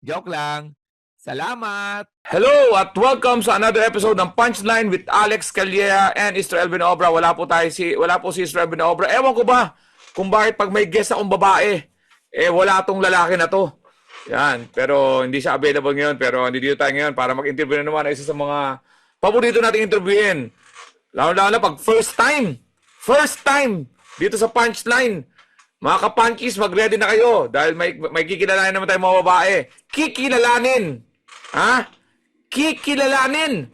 Joke lang. Salamat! Hello at welcome sa another episode ng Punchline with Alex Calleja and Israel Binobra. Wala po tayo si wala po si Israel Binobra. Ewan ko ba kung bakit pag may guest akong babae, eh wala tong lalaki na to. Yan, pero hindi siya available ngayon pero nandito tayo ngayon para mag-interview na naman isa sa mga paborito nating interviewin. Lalo-lalo na pag first time. First time dito sa Punchline. Mga kapunkies, mag-ready na kayo dahil may, may kikilalanin naman tayo mga babae. Kikilalanin! Ha? Kikilalanin!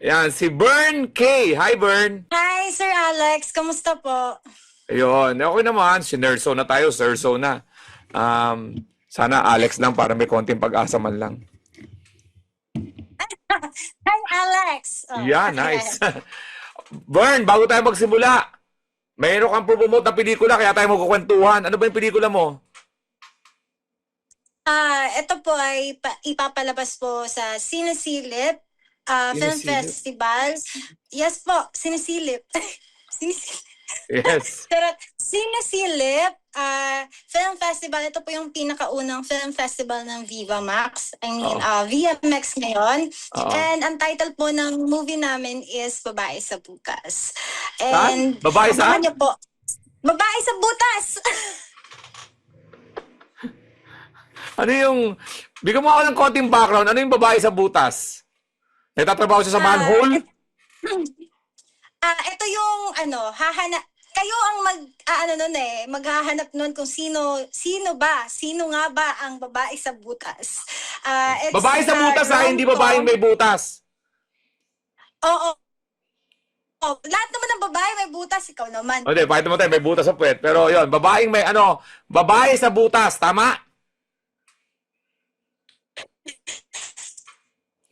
Yan, si Bern K. Hi, Bern! Hi, Sir Alex. Kamusta po? Ayun, okay naman. Si Nerso na tayo, Serso na. Um, sana Alex lang para may konting pag-asa man lang. Hi, Alex. Oh, Yeah, nice. Bern, bago tayo magsimula, mayroon kang promote na pelikula kaya tayo magkukwentuhan. Ano ba yung pelikula mo? Ah, ito po ay pa- ipapalabas po sa Sinisilip ah, Film Sinisilip? Festival. Yes po, Sinisilip. Sinisilip. Yes. Pero Sinisilip ah, Film Festival, ito po yung pinakaunang film festival ng Viva Max. I mean, Oo. ah, VMX ngayon. Oo. And ang title po ng movie namin is Babae sa Bukas. Saan? And Babae sa? niyo po. Babae sa Butas! Ano yung... Bigyan mo ako ng konting background. Ano yung babae sa butas? Nagtatrabaho siya sa Ah, manhole? Ah, ito yung ano, hahana kayo ang mag ah, ano nun eh, maghahanap nun kung sino sino ba, sino nga ba ang babae sa butas. Ah, it's Babae sa a butas ha, hindi rom-com. babaeng may butas. Oo. Oh, lahat naman ng babae may butas, ikaw naman. O, di, bakit naman tayo may butas sa puwet. Pero yon babaeng may ano, babae sa butas. Tama?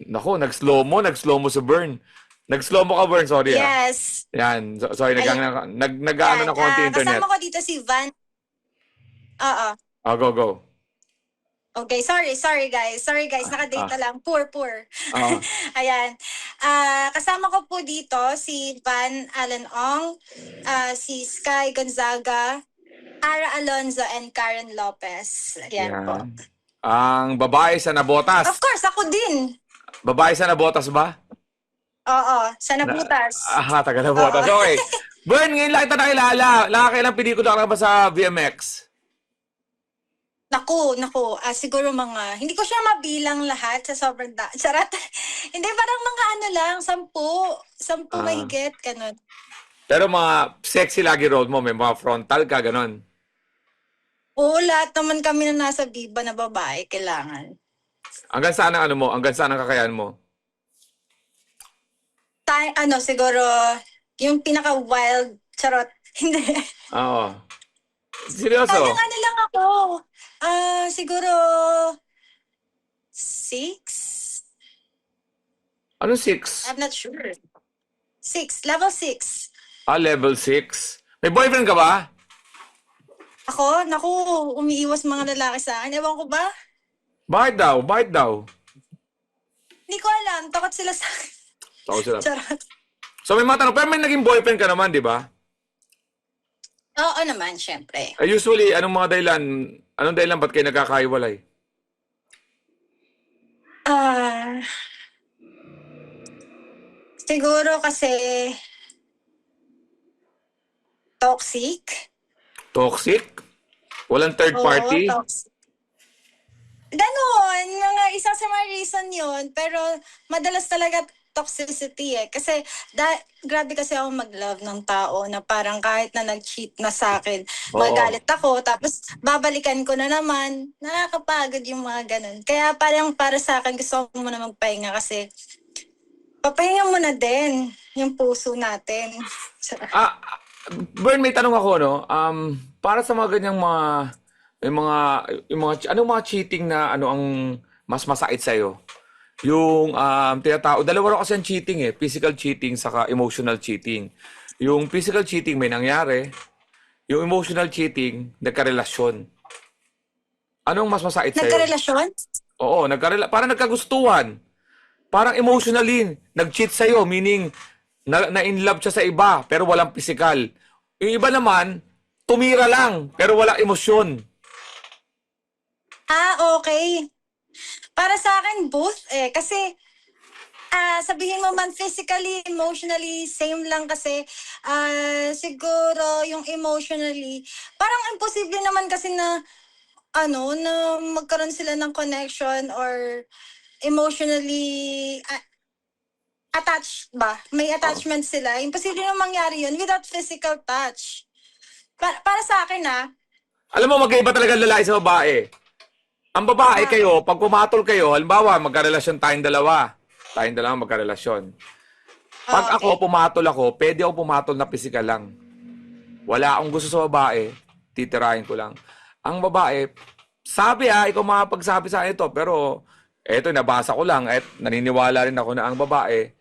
Nako, nag-slow mo, nag-slow mo sa burn. Nag-slow mo ka, burn. Sorry ah. Yes. Yan. So- sorry, nag, nag, nag, nag ano Yan, na konti ah, internet. Kasama ko dito si Van. Oo. Oh, go, go. Okay, sorry, sorry guys. Sorry guys, nakadate Ah. lang. Poor, poor. Oo. Ayan. Ah, kasama ko po dito si Van Allen Ong, ah, si Sky Gonzaga, Ara Alonzo, and Karen Lopez. Ayan po. Ang babae sa nabotas. Of course, ako din. Babae sa nabotas ba? Oo, sa nabutas. Ah, taga nabotas. Okay. Burn, ngayon lang kita nakilala. Nakakailang pelikula ka na ba sa VMX? Naku, naku, ah, siguro mga, hindi ko siya mabilang lahat sa sobrang da. Charot. hindi, parang mga ano lang, sampu. Sampu Ah. mahigit, ganun. Pero mga sexy lagi role mo, may mga frontal ka, ganon. Oo, lahat naman kami na nasa Viva na babae, kailangan. Hanggang saan ang ano mo? Hanggang saan ang kakayahan mo? Tay, ano, siguro, yung pinaka-wild, charot. Hindi. Oo. Seryoso? Kayang ano lang ako. Ah, siguro, six? Anong six? I'm not sure. Six, level six. Ah, level six. May boyfriend ka ba? Ako, naku, umiiwas mga lalaki sa akin. Ewan ko ba? Bakit daw? Bakit daw? Hindi ko alam. Takot sila sa akin. Tako sila. Charot. So may matanong, pero may naging boyfriend ka naman, di ba? Oo naman, syempre. Eh, usually, anong mga dahilan? Anong dahilan ba't kayo nagkakahiwalay? Ah, siguro kasi toxic. Toxic? Walang third party? Oo, toxic. Ganon, mga isa sa mga reason yun. Pero madalas talaga toxicity eh. Kasi da- grabe kasi ako mag-love ng tao na parang kahit na nag-cheat na sa akin, Oo. magalit ako. Tapos babalikan ko na naman. Nakakapagod yung mga ganon. Kaya parang para sa akin gusto ko muna magpahinga kasi papahinga mo na din yung puso natin. Ah, Bern, may tanong ako, no? Um, para sa mga ganyang mga, yung mga, yung mga, anong mga cheating na, ano ang, mas masakit sa'yo? Yung um, tinatawag, dalawa raw kasi ang cheating eh. Physical cheating saka emotional cheating. Yung physical cheating may nangyari. Yung emotional cheating, nagkarelasyon. Anong mas masakit sa'yo? Nagkarelasyon? Oo, nagkarela parang nagkagustuhan. Parang emotionally, nag-cheat sa'yo, meaning na, na in love siya sa iba, pero walang physical. Yung iba naman, tumira lang, pero walang emosyon. Ah, okay. Para sa akin, both eh. Kasi, ah sabihin mo man physically, emotionally, same lang kasi. ah siguro, yung emotionally, parang imposible naman kasi na, ano, na magkaroon sila ng connection or emotionally ah, attached ba? May attachment sila. Imposible na mangyari yun without physical touch. Pa- para sa akin, ah, Alam mo, magkaiba talaga lalaki sa babae. Ang babae kayo, pag pumatol kayo, halimbawa, magkarelasyon tayong dalawa. Tayong dalawa magkarelasyon. Pag Ah, ako pumatol ako, pwede ako pumatol na physical lang. Wala akong gusto sa babae, titirahin ko lang. Ang babae, sabi ha, ikaw makapagsabi sa ito, pero eto, nabasa ko lang at naniniwala rin ako na ang babae,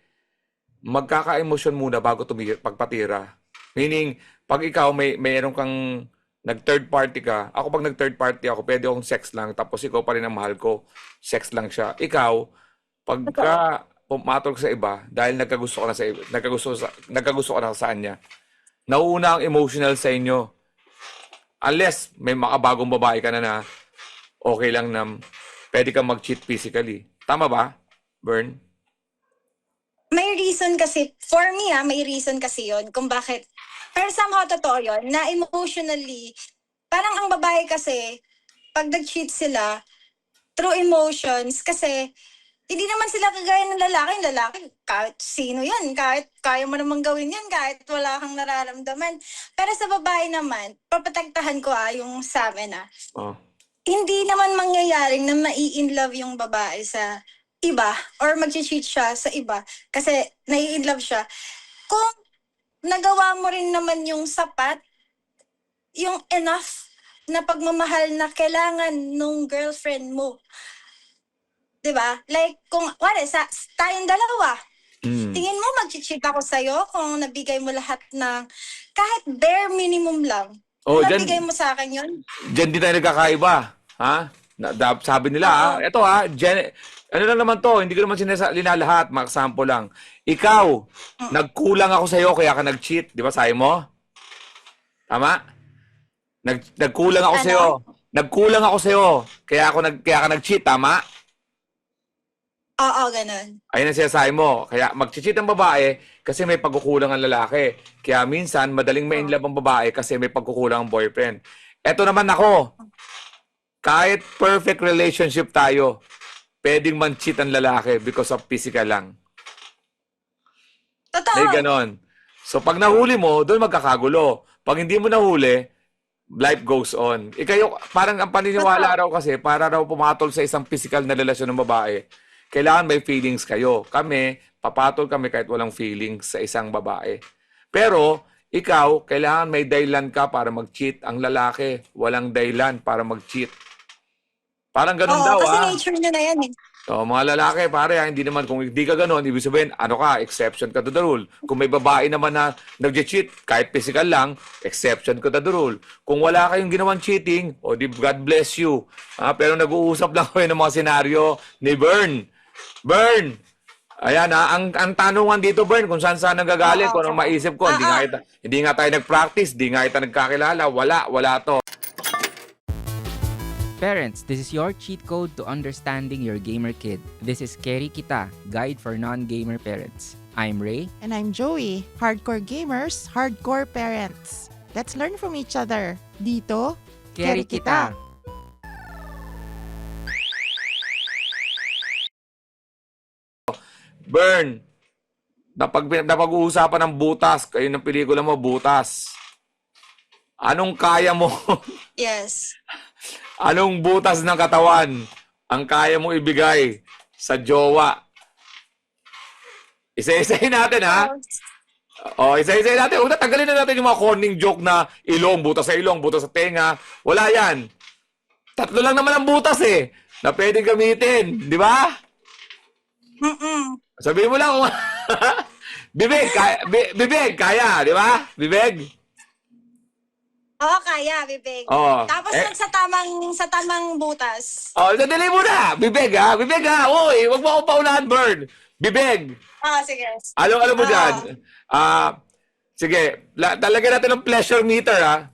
magkaka-emosyon muna bago tumigil, pagpatira. Meaning, pag ikaw may mayroon kang nag-third party ka, ako pag nag-third party ako, pwede akong sex lang, tapos ikaw pa rin ang mahal ko, sex lang siya. Ikaw, pagka pumatol sa iba, dahil nagkagusto ka na sa iba, nagkagusto, sa, nagkagusto ka na sa kanya, nauuna ang emotional sa inyo. Unless may makabagong babae ka na na okay lang na pwede kang mag-cheat physically. Tama ba, Bern? may reason kasi, for me ah, may reason kasi yon kung bakit. Pero somehow totoo yun, na emotionally, parang ang babae kasi, pag nag-cheat sila, through emotions, kasi, hindi naman sila kagaya ng lalaki. Yung lalaki, kahit sino yan, kahit kaya mo naman gawin yan, kahit wala kang nararamdaman. Pero sa babae naman, papatektahan ko ah, yung sa amin ah, Oh. hindi naman mangyayaring na mai-inlove yung babae sa iba or mag-cheat siya sa iba kasi nai-inlove siya. Kung nagawa mo rin naman yung sapat, yung enough na pagmamahal na kailangan nung girlfriend mo. 'Di ba? Like, kung, wala, sa, tayong dalawa, Mm. tingin mo mag-cheat ako sa'yo kung nabigay mo lahat ng, kahit bare minimum lang. Oh, Kung dyan, nabigay mo sa akin yun, dyan din tayo nagkakaiba. Ha? Na, da- sabi nila, ha? Oo. Ito ha, gen, ano lang naman to, hindi ko naman sinasa, linalahat, mga example lang. Ikaw, nagkulang ako sa'yo kaya ka nag-cheat. Di ba sabi mo? Tama? Nag, nagkulang ako Ano? sa'yo. Nagkulang ako sa'yo. Kaya ako nag, kaya ka nag-cheat, tama? oo, ganun. Ayun ang sinasabi mo. Kaya mag-cheat ang babae kasi may pagkukulang ang lalaki. Kaya minsan, madaling may inlove ang babae kasi may pagkukulang ang boyfriend. Eto naman ako. Kahit perfect relationship tayo, pwedeng man-cheat ang lalaki because of physical lang. Totoo. May ganon. So pag nahuli mo, doon magkakagulo. Pag hindi mo nahuli, life goes on. Ikayo, parang ang paniniwala raw kasi, para raw pumatol sa isang physical na relasyon ng babae, kailangan may feelings kayo. Kami, papatol kami kahit walang feelings sa isang babae. Pero, ikaw, kailangan may dahilan ka para mag-cheat. Ang lalaki, walang dahilan para mag-cheat. Parang ganun Oo, daw, kasi ah. nature niya na yan eh. So, mga lalaki, pare, ah, hindi naman, kung hindi ka ganun, ibig sabihin, ano ka, exception ka to the rule. Kung may babae naman na nag-cheat, kahit physical lang, exception ka to the rule. Kung wala kayong ginawang cheating, o di God bless you. Ah, pero nag-uusap lang kayo ng mga senaryo ni Bern. Bern! Ayan ha, ang, ang tanungan dito, Bern, kung saan saan nagagaling, kung anong maisip ko, hindi, nga, kita- hindi nga tayo nag-practice, hindi nga tayo nagkakilala, wala, wala to. Parents, this is your cheat code to understanding your gamer kid. This is Keri Kita, guide for non-gamer parents. I'm Ray. And I'm Joey, hardcore gamers, hardcore parents. Let's learn from each other. Dito, Kita. Kita. Burn. Napag, napag-uusapan ng butas. Kayo ng pelikula mo, butas. Anong kaya mo? Yes. Anong butas ng katawan ang kaya mo ibigay sa jowa? Isa-isahin natin, ha? O, isa-isahin natin. Una, tanggalin na natin yung mga corning joke na ilong, butas sa ilong, butas sa tenga. Wala yan. Tatlo lang naman ang butas, eh. na pwedeng gamitin. Di ba? Mm-mm. Sabihin mo lang kung... bibig, kaya, bi- bibig, kaya, di ba? Bibig. Oo, kaya, bibig. Oo. Tapos Eh- sa tamang, sa tamang butas. Oh, sandali muna. Bibig, ha? Bibig, ha? Uy, wag mo akong paunahan, Bird. Bibig. Ah, sige. Ano, ano mo Ah. dyan? Ah, sige, la- talagyan natin ng pleasure meter, ha?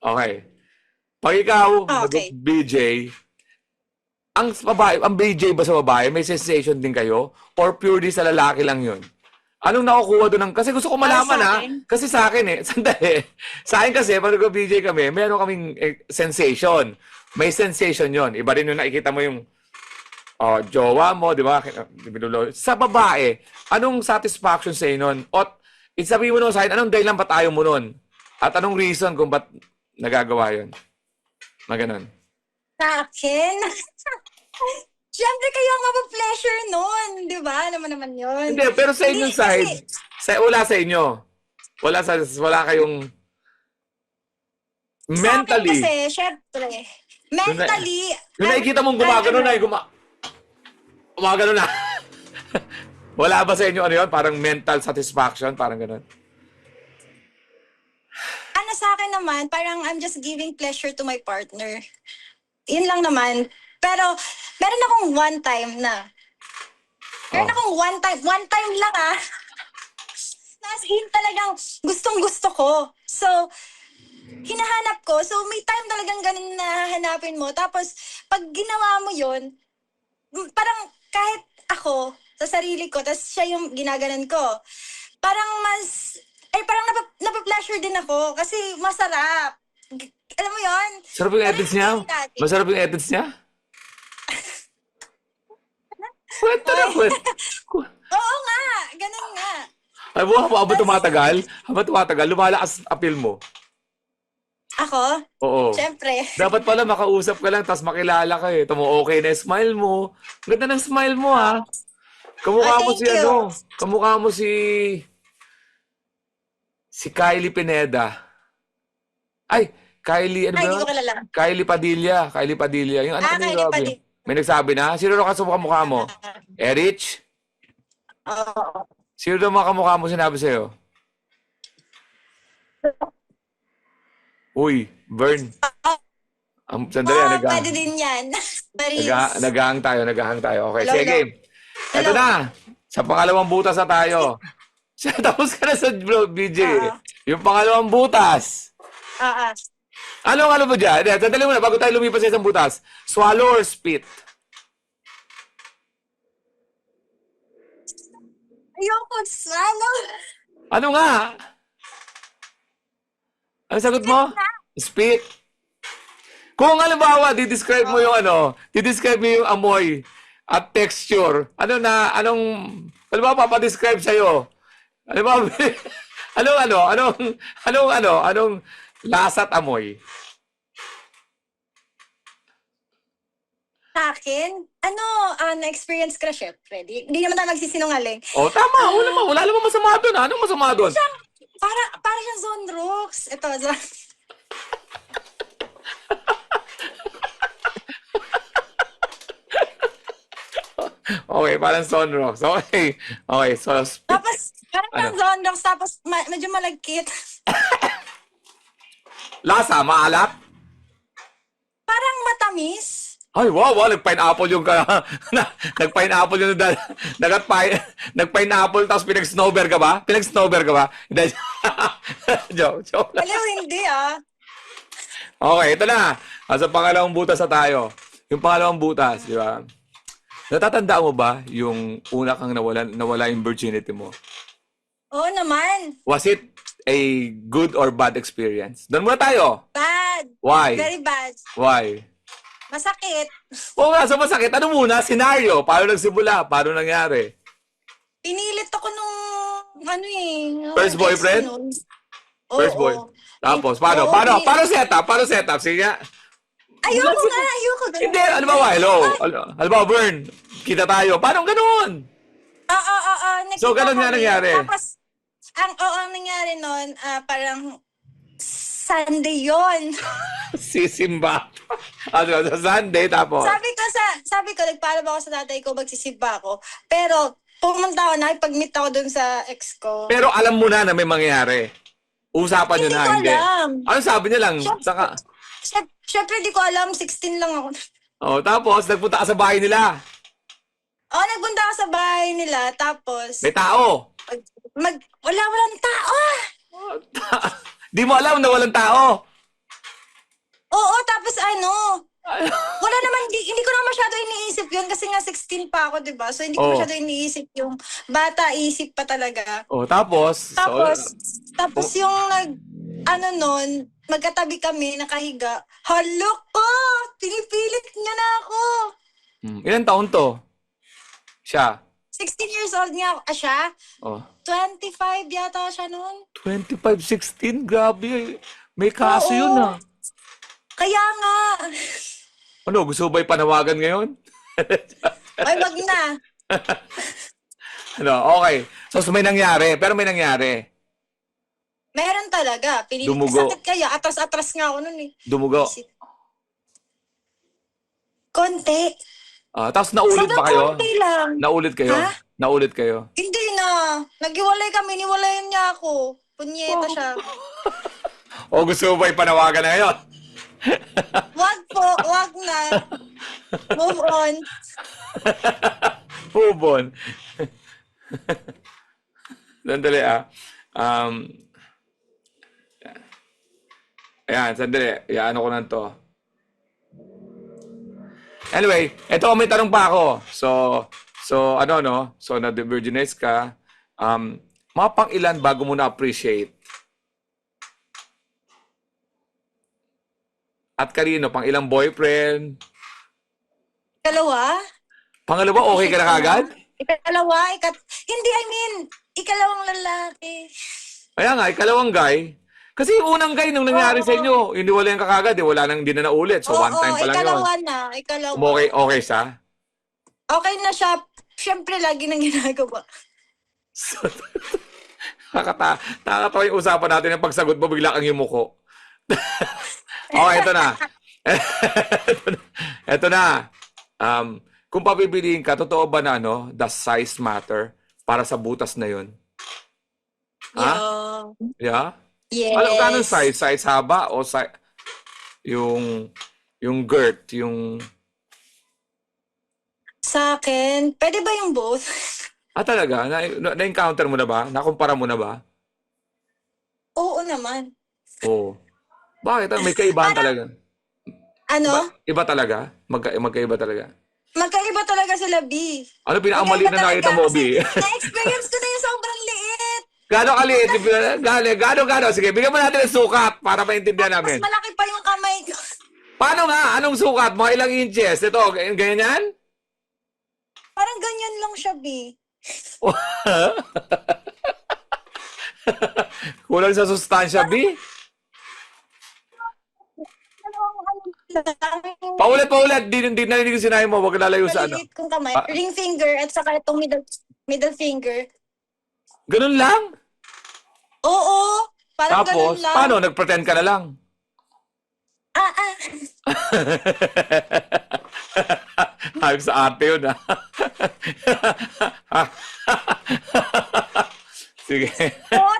Okay. Pag ikaw, Ah, okay. BJ, ang babae, ang BJ ba sa babae, may sensation din kayo? Or purely sa lalaki lang yun? Anong nakukuha doon ng... Kasi gusto ko Para malaman, sa ha? akin? Kasi sa akin, eh. Sandali. Sa akin kasi, pag nag-BJ kami, meron kaming eh, sensation. May sensation yon Iba rin yung nakikita mo yung oh, jowa mo, di ba? Binulo- Sa babae, anong satisfaction sa nun? O, isabi mo nun sa akin, anong dahilan ba't ayaw mo nun? At anong reason kung ba't nagagawa yun? Na ganun. Sa akin? Siyempre kayo ang mapapleasure nun. Di ba? Naman naman yun. Hindi, pero sa inyong Hindi, side, kasi- sa, wala sa inyo. Wala sa wala kayong Sa akin mentally. kasi, syempre, mentally, Yung I'm- nakikita mong gumagano na, guma gumagano na. wala ba sa inyo ano yun? Parang mental satisfaction, parang ganun. ano sa akin naman, parang I'm just giving pleasure to my partner. Yun lang naman. Pero, meron akong one time na. Meron Oh. akong one time, one time lang ah. Nas in talagang gustong gusto ko. So, hinahanap ko. So, may time talagang ganun na hanapin mo. Tapos, pag ginawa mo yun, m- parang kahit ako, sa sarili ko, tapos siya yung ginaganan ko, parang mas, ay parang napa, napa-pleasure din ako kasi masarap. Alam mo yon Sarap yung edits niya? Masarap yung edits niya? Kwento na, kwento. Oo nga, ganun nga. Ay, mo, habang tumatagal, habang tumatagal, lumalakas appeal mo. Ako, Oo. syempre. Dapat pala makausap ka lang, tapos makilala ka eh. Tamo, okay na yung smile mo. Ganda ng smile mo, ha? Kamukha Ah, mo thank si you. ano? Kamukha mo si... Si Kylie Pineda. Ay, Kylie, ano Ay, ba? hindi ko yun? kilala. Kylie Padilla. Kylie Padilla. Yung ano Ah, ni Kylie Robin. Padilla. May nagsabi na. Sino daw kasama kamukha mo? Erich? Oo. Sino daw mga kamukha mo sinabi sa'yo? Uy, Vern. Ang sandali, Oo, nag- pwede din yan. Paris. Nag- naghahang tayo, naghahang tayo. Okay, Hello, sige, hello. Ito na. Sa pangalawang butas na tayo. Tapos ka na sa BJ. Oo. Yung pangalawang butas. Oo. Anong ano mo dyan? Sandali muna, bago tayo lumipas sa isang butas. Swallow or spit? Ayoko swallow. Ano nga? Ano sagot mo? Spit. Kung halimbawa, di-describe mo yung ano, di-describe mo yung amoy at texture, ano na, anong, halimbawa, papadescribe sa'yo. Halimbawa, anong ano, anong, anong ano, anong lasa at amoy? Sa akin, ano, ah, na-experience ko na syempre. Di, di naman tayo magsisinungaling. Oh, tama, wala naman, wala naman masama doon. ah. Anong masama doon? Para, para siyang zone rocks. Ito, zone. Okay, parang sunrocks. Okay. Okay, so. Tapos, parang Ano? siyang zone rocks, tapos ma- medyo malagkit. Lasa, maalat? parang matamis. Ay, wow, wow, nag-pineapple yung ka. na- nag-pineapple yung dal. Nag-pine, nag-pineapple tapos pinag-snowbear ka ba? Pinag-snowbear ka ba? Hindi. joke, joke. Aliw, hindi ah. Okay, ito na. Asa pangalawang butas na tayo. Yung pangalawang butas, di ba? Natatandaan mo ba yung una kang nawala, nawala yung virginity mo? Oo naman. Was it a good or bad experience? Doon muna tayo. Bad. Why? Very bad. Why? Masakit. Oo nga, so masakit. Ano muna? Senaryo. Paano nagsimula? Paano nangyari? Pinilit ako nung, ano eh. First boyfriend? nun. First Oo. boy. Tapos, paano? Oo, Paano? hindi- Paano setup? Paano setup? Sige nga. Ayoko nga, ayoko. ganun. Hindi, ano ba, hello? Al- Halimbawa, Bern, kita tayo. Paano ganun? Oo, oo, oo. nakita So, ganun nga kami. nangyari? Tapos, ang oo, ang nangyari nun, ah, parang Sunday yon. si Simba. Ano, sa Sunday, tapos. Sabi ko sa sabi ko, nagpaalam ako sa tatay ko, magsisimba ako. Pero, pumunta ako, nakipag-meet ako dun sa ex ko. Pero alam mo na na may mangyayari. Usapan nyo Hindi na, ko hindi. alam. Ano sabi niya lang? Syempre. Saka, Syem- Syempre, di ko alam, 16 lang ako. oh, tapos, nagpunta ka sa bahay nila. Oh, nagpunta ako sa bahay nila, tapos, May tao. mag, mag wala, walang tao. Di mo alam na walang tao. Oo, tapos ano, wala naman, di, hindi ko na masyado iniisip yun kasi nga 16 pa ako, di ba? So, hindi ko Oo. masyado iniisip yung bata, isip pa talaga. Oh, tapos, Tapos, so, tapos yung nag, ano nun, magkatabi kami, nakahiga. Halo ko! Pinipilit niya na ako. hmm, ilan taon to? Siya. 16 years old nga ah, siya. Oh. 25 yata siya noon. 25, 16, grabe. May kaso Oo. yun ah. Kaya nga. Ano, gusto mo ba'y panawagan ngayon? Ay, wag na. Ano, okay. So, so may nangyari, pero may nangyari. Meron talaga. Pinilit. Dumugo. Sakit kaya. Atras-atras nga ako noon eh. Dumugo. Konti. Ah, tapos naulit Sobrang pa kayo? konti lang. Naulit kayo? Ha? Naulit kayo? Hindi na. Nagiwalay kami. Niwalayan niya ako. Punyeta Oh. siya. O gusto mo ba'y panawagan na ngayon? Wag po. Wag na. Move on. Hubon. sandali ah. Um, ayan, sandali. Ayan ko na to. Anyway, eto may tanong pa ako. So, so ano no? So na-virginize ka. Um, mga pang ilan bago mo na-appreciate? At kanino? Pang ilang boyfriend? Ikalawa? Pangalawa, okay ka na kagad? Ikalawa? Ikat... Hindi, I mean, ikalawang lalaki. Kaya nga, ikalawang guy. Kasi yung unang guy nung nangyari Oo. sa inyo, hindi wala yung kakagad, eh, wala nang hindi na naulit. So, Oo, one time pa lang yun. ikalawa na. Ikalawa. Okay, okay siya. Okay na siya. Siyempre, lagi nang ginagawa. So, nakata nakakatawa yung usapan natin ng pagsagot mo, bigla kang yumuko. okay, ito na. ito na. Um, kung papipiliin ka, totoo ba na, ano, the size matter para sa butas na yun? Ha? Yeah. Yeah? Yes. Alam ka anong size? Size haba o size... Yung... Yung girth, yung... Sa akin, pwede ba yung both? Ah, talaga? Na, na- na-encounter mo na ba? Nakumpara mo na ba? Oo naman. Oo. Bakit? Ah, May kaibahan talaga. Ano? Ba- iba talaga? Magka, magkaiba talaga? Magkaiba talaga sila, B. Ano pinakamali Magkaiba na nakita talaga mo, kasi Bi? Na-experience ko na. Gano'ng kaliit? Gano'ng, gano'ng, gano'ng? Sige, bigyan mo natin ng sukat para maintindihan Mas namin. malaki pa yung kamay ko. Paano nga? Anong sukat? Mga ilang inches? Ito, ganyan? Parang ganyan lang siya, B. Kulang sa sustansya, B? Paulit, paulit. Di, di narinig yung sinabi mo. Huwag lalayo sa ano. Kong kamay. Ah. Ring finger at saka itong middle, middle finger. Ganun lang? Oo. Parang ganun Tapos, lang. paano? Nag-pretend ka na lang? Ah, ah. Hayop sa arte yun, ah. Sige. Oo.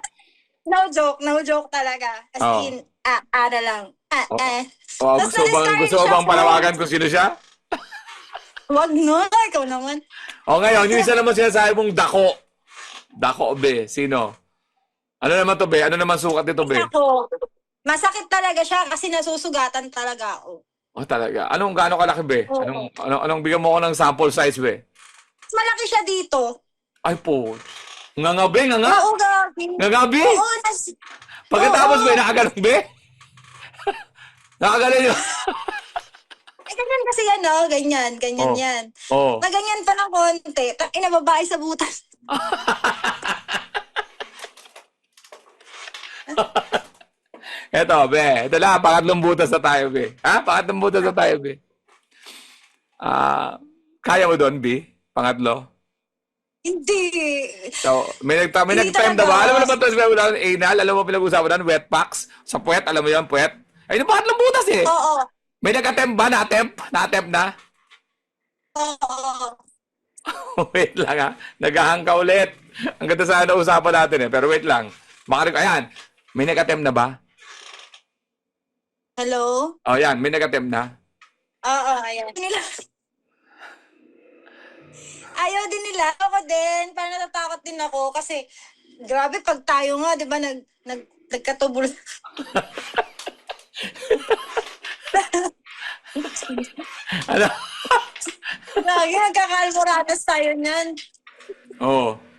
No joke, no joke talaga. As Oo. in, ah, ah na lang. Ah, Oo. ah. Oh, Tapos gusto bang, na-discourage gusto mo bang ako. panawagan kung sino siya? Wag no, ikaw naman. O ngayon, yung isa naman sinasabi mong dako. Dako, be. Sino? Ano naman to, be? Ano naman sukat nito, be? Ako, masakit talaga siya kasi nasusugatan talaga ako. Oh, talaga. Anong gaano kalaki, be? Oo. Anong, anong, anong bigyan mo ko ng sample size, be? Mas malaki siya dito. Ay po. Nga nga, be? Nga nga? Oo, gabi. Nga nga, be? Oo, nas... Pagkatapos, Oo. be, nakaganon, be? nakaganon yun. Eh, ganyan kasi yan, no? Ganyan, ganyan Oo. yan. Oo. Na ganyan pa ng konti. Ta- Ina, babae sa butas. Eto, be. Ito lang, pangatlong butas na tayo, be. Ha? Pangatlong butas na tayo, be. Ah, kaya mo doon, be? Pangatlo? Hindi. So, may nag may Hindi nag-time talaga. ba? Alam mo naman sabi mo na, anal, alam mo pinag-usapan na, wet packs, sa puwet, alam mo yan, puwet. Ay, yung pangatlong butas eh. Oo. May nag-attempt ba? Na-attempt? Na-attempt na? Oo. wait lang ha. Naghahang ka ulit. Ang ganda sana usapan natin eh. Pero wait lang. Makarig, ayan. May nag-attempt na ba? Hello? Oh, yan. May nag-attempt na. Oo, ayan. Nila. Ayaw din nila. Ako din. Parang natatakot din ako kasi grabe pag tayo nga, di ba, nag, nag, nagkatubol. Ano? Lagi nagkakalmoradas tayo niyan. Oo.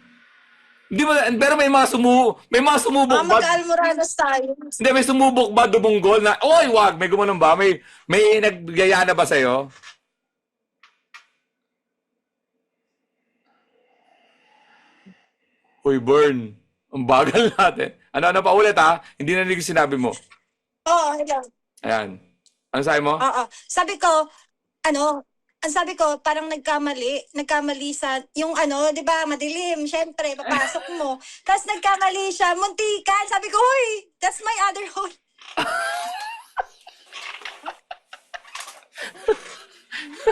Hindi ba, pero may mga sumu, may mga sumubok Ah, ba? magkaalmoradas tayo. Hindi, may sumubok ba dumunggol na, oy, wag, may gumanon ba? May, may naggaya na ba sa'yo? Uy, Burn. Ang bagal natin. Ano, ano pa ulit ha? Hindi na yung sinabi mo. Oo, hello. Ayan. Ano sabi mo? Oo. Sabi ko, ano, ang sabi ko, parang nagkamali. Nagkamali sa, yung ano, di ba, madilim. Siyempre, papasok mo. Tapos nagkamali siya, muntikan. Sabi ko, huy, that's my other hole.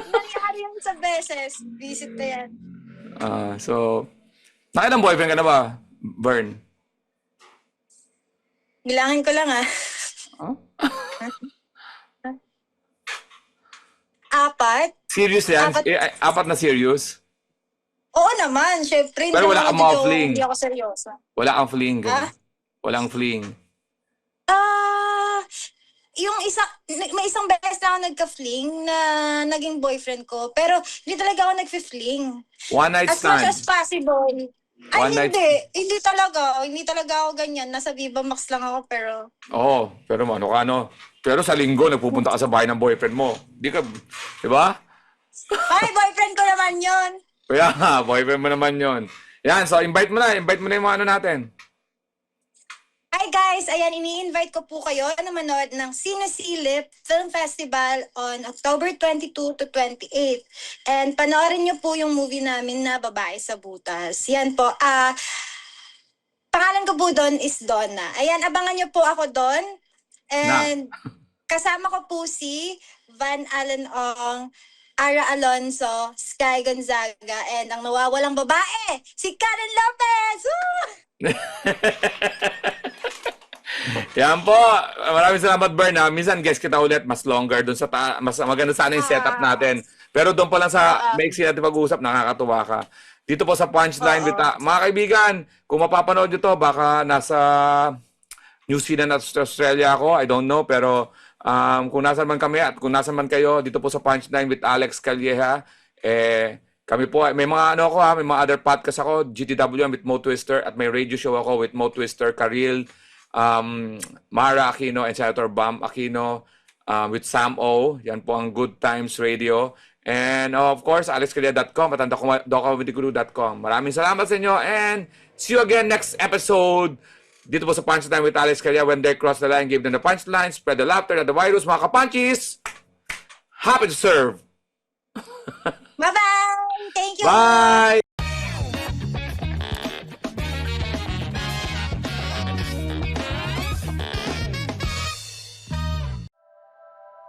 Nangyari yan sa beses. Visit na yan. Ah, so, nakailang boyfriend ka na ba, Burn? Bilangin ko lang ah. Huh? Apat? Serious yan? Apat. Eh, ay, apat na serious? Oo naman, syempre. Pero wala kang mga fling. Hindi ako seryosa. Wala kang fling. Ah? Walang fling. Ah, yung isa, may isang beses na ako nagka-fling na naging boyfriend ko. Pero hindi talaga ako nag-fling. One night As much stand. as possible. Ay, One night- hindi. Hindi talaga. Hindi talaga ako ganyan. Nasa Viva Max lang ako, pero... Oo, pero ano ka, ano? Pero sa linggo, nagpupunta ka sa bahay ng boyfriend mo. Di ka, di ba? Ay, boyfriend ko naman yon. Nga, boyfriend mo naman yon. Yan, so invite mo na. Invite mo na yung mga ano natin. Hi guys! Ayan, ini-invite ko po kayo na manood ng Sinesilip Film Festival on October 22 to 28. And panoorin niyo po yung movie namin na Babae sa Butas. Yan po. Ah, pangalan ko po doon is Donna. Ayan, abangan niyo po ako doon. And kasama ko po si Van Allen Ong, Ara Alonso, Sky Gonzaga, and ang nawawalang babae, si Karen Lopez! Woo! Yan po. Maraming salamat, Bern. ha. Minsan, guest kita ulit. Mas longer doon sa ta- Mas maganda sana yung setup natin. Pero doon pa lang sa maiksi natin pag-uusap, nakakatuwa ka. Dito po sa Punchline. With, ah, mga kaibigan, kung mapapanood nyo to, baka nasa New Zealand at Australia ako. I don't know. Pero um, kung nasan man kami at kung nasan man kayo, dito po sa Punchline with Alex Calleja, eh, kami po, may mga ano ako ha, may mga other podcast ako, GTW with Mo Twister, at may radio show ako with Mo Twister, Karil, um, Mara Aquino, and Senator Bam Aquino, uh, with Sam O. Yan po ang Good Times Radio. And uh, of course, alexcalia.com at ang. Maraming salamat sa inyo and see you again next episode. Dito po sa Punchline with Alex Calia. When they cross the line, give them the punchline, spread the laughter, not the virus. Mga kapunchies, happy to serve. Bye-bye! Thank you! Bye!